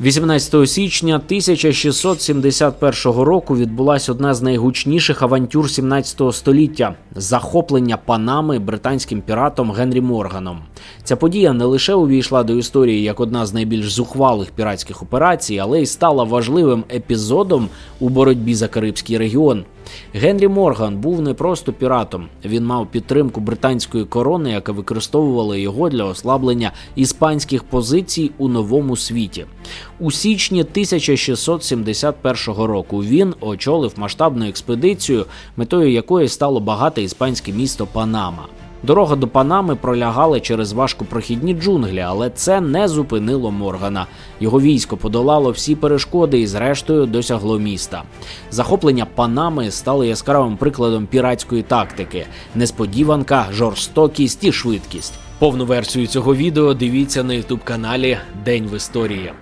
18 січня 1671 року відбулася одна з найгучніших авантюр 17 століття захоплення Панами британським піратом Генрі Морганом. Ця подія не лише увійшла до історії як одна з найбільш зухвалих піратських операцій, але й стала важливим епізодом у боротьбі за Карибський регіон. Генрі Морган був не просто піратом. Він мав підтримку британської корони, яка використовувала його для ослаблення іспанських позицій у новому світі. У січні 1671 року він очолив масштабну експедицію, метою якої стало багате іспанське місто Панама. Дорога до Панами пролягала через важкопрохідні джунглі, але це не зупинило Моргана. Його військо подолало всі перешкоди і, зрештою, досягло міста. Захоплення Панами стало яскравим прикладом піратської тактики: несподіванка, жорстокість і швидкість. Повну версію цього відео дивіться на ютуб каналі День в історії.